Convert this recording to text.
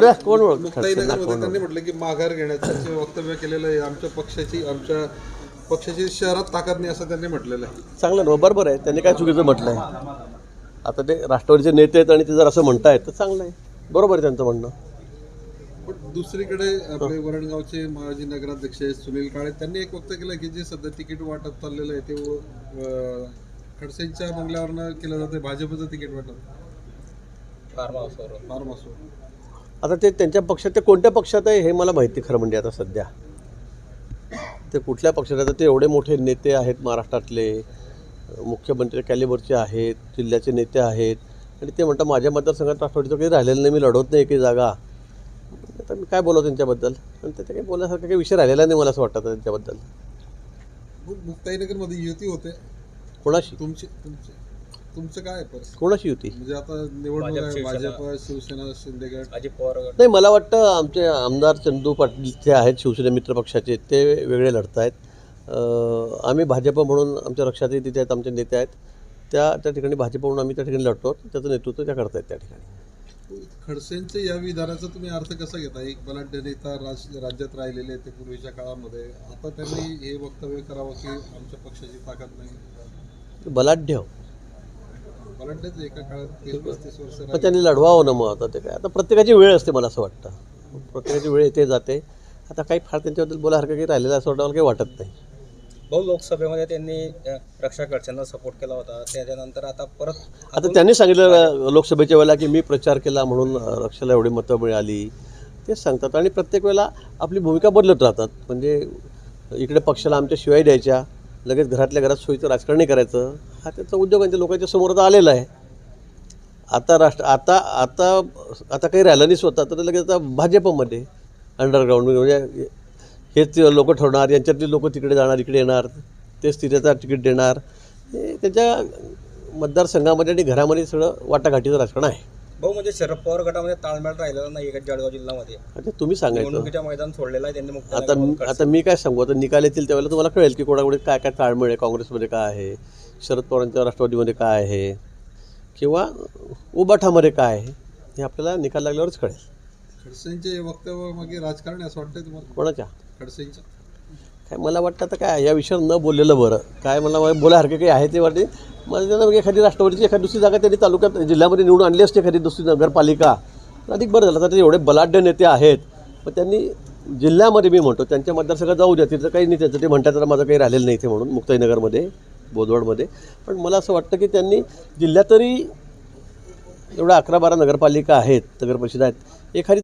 द्या, कोण मुक्ताईनगरमध्ये त्यांनी म्हटलं की माघार घेण्याचं जे वक्तव्य केलेलं आहे आमच्या पक्षाची आमच्या पक्षाची शहरात ताकद नाही असं त्यांनी म्हटलेलं आहे. चांगलं ना बरोबर आहे. त्यांनी काय चुकीचं म्हटलं आहे आता ते राष्ट्रवादीचे नेते आहेत आणि ते जर असं म्हणतायत तर चांगलं आहे. बरोबर आहे त्यांचं म्हणणं. पण दुसरीकडे आपले वरणगावचे माजी नगराध्यक्ष सुनील काळे त्यांनी एक वक्तव्य केलं की जे सध्या तिकीट वाटप चाललेलं आहे ते खडसेंच्या बंगल्यावरनं केलं जातं भाजपचं तिकीट वाटप. फार्म हाऊसवर आता ते त्यांच्या पक्षात ते कोणत्या पक्षात आहे हे मला माहिती खरं म्हणजे आता सध्या. ते कुठल्या पक्षात? आता ते एवढे मोठे नेते आहेत महाराष्ट्रातले मुख्यमंत्री कॅलिबरचे आहेत जिल्ह्याचे नेते आहेत. आणि ते म्हणतात माझ्या मतदारसंघात राष्ट्रवादीचं काही राहिलेलं नाही मी लढवत नाही काही जागा. आता मी काय बोलावं त्यांच्याबद्दल? आणि त्याच्या काही बोलण्यासारखा काही विषय राहिलेला नाही मला असं वाटतं त्यांच्याबद्दल. मुक्ताईनगरमध्ये युती होते. कोणाशी? तुमची तुमचे. तुमचं काय कोणाशी होती? म्हणजे आता निवडणूक आहे भाजप शिवसेना शिंदेगड अजित पवार गट नाही मला वाटतं आमचे आमदार चंदू पाटील जे आहेत शिवसेना मित्र पक्षाचे ते वेगळे लढत आहेत. आम्ही भाजप म्हणून आमच्या लक्षातही तिथे आहेत आमचे नेते आहेत. त्या त्या ठिकाणी भाजप म्हणून आम्ही त्या ठिकाणी लढतो. त्याचं नेतृत्व त्या करतायत त्या ठिकाणी. खडसेंच्या या विधानाचा तुम्ही अर्थ कसा घेता? एक बलाढ्य नेता राज राज्यात राहिलेले ते पूर्वीच्या काळामध्ये. आता त्यांनी हे वक्तव्य करावं की आमच्या पक्षाची ताकद नाही? बलाढ्य. मग त्यांनी लढवावं ना मग आता ते काय? आता प्रत्येकाची वेळ असते मला असं वाटतं. प्रत्येकाची वेळ येते जाते. आता काही फार त्यांच्याबद्दल बोलासारखं काही राहिलेलं असं वाटतं मला काही वाटत नाही. भाऊ लोकसभेमध्ये त्यांनी रक्षा खडसेंना सपोर्ट केला होता. त्याच्यानंतर आता परत आता त्यांनी सांगितलं लोकसभेच्या वेळेला की मी प्रचार केला म्हणून रक्षाला एवढी मतं मिळाली. तेच सांगतात. आणि प्रत्येक वेळेला आपली भूमिका बदलत राहतात. म्हणजे इकडे पक्षाला आमच्या शिवाय द्यायच्या लगेच घरातल्या घरात सोयीचं राजकारणी करायचं. हा त्याचा उद्योगांच्या लोकांच्या समोर आता आलेला आहे. आता राष्ट्र आता आता आता काही राहिलं नाही स्वतः तर लगेच आता भाजपमध्ये अंडरग्राऊंड म्हणजे हेच लोक ठरवणार यांच्यातली लोक तिकडे जाणार इकडे येणार तेच तिथेचा तिकीट देणार. हे त्याच्या मतदारसंघामध्ये आणि घरामध्ये सगळं वाटाघाटीचं राजकारण आहे. भाऊ म्हणजे शरद पवार गटामध्ये ताळमेळ राहिलेला नाही का जळगाव जिल्ह्यामध्ये? आता तुम्ही सांगायचं. निवडणुकीच्या मैदान सोडलेलं आहे त्यांनी आता मुक्त आता मी काय सांगू? आता निकाल येतील त्यावेळेला तुम्हाला कळेल की कोणाकडे काय काय ताळमेळ आहे काँग्रेसमध्ये काय आहे शरद पवारांच्या राष्ट्रवादीमध्ये काय आहे किंवा उबाठामध्ये काय आहे हे आपल्याला निकाल लागल्यावरच कळेल. खडसेंचे हे वक्तव्य मागे राजकारण आहे असं वाटतंय तुम्हाला? कोणाच्या? खडसेंच्या काय मला वाटतं आता काय या विषयावर न बोललेलं बरं. काय मला बोलासारखे काही आहे ते वाटते? मला त्यांना एखादी राष्ट्रवादीची एखादी दुसरी जागा त्यांनी तालुक्यात जिल्ह्यामध्ये निवडून आणली असते एखादी दुसरी नगरपालिका. अधिक बरं झालं तर एवढे बलाढ्य नेते आहेत. मग त्यांनी जिल्ह्यामध्ये मी म्हणतो त्यांच्या मतदारसंघात जाऊ द्या तिथं काही नाही त्यांचं ते म्हणतात तर माझं काही राहिलेलं नाही इथे म्हणून मुक्ताईनगरमध्ये बोदवडमध्ये पण मला असं वाटतं की त्यांनी जिल्ह्यात तरी एवढ्या अकरा बारा नगरपालिका आहेत नगरपरिषद आहेत. एखादी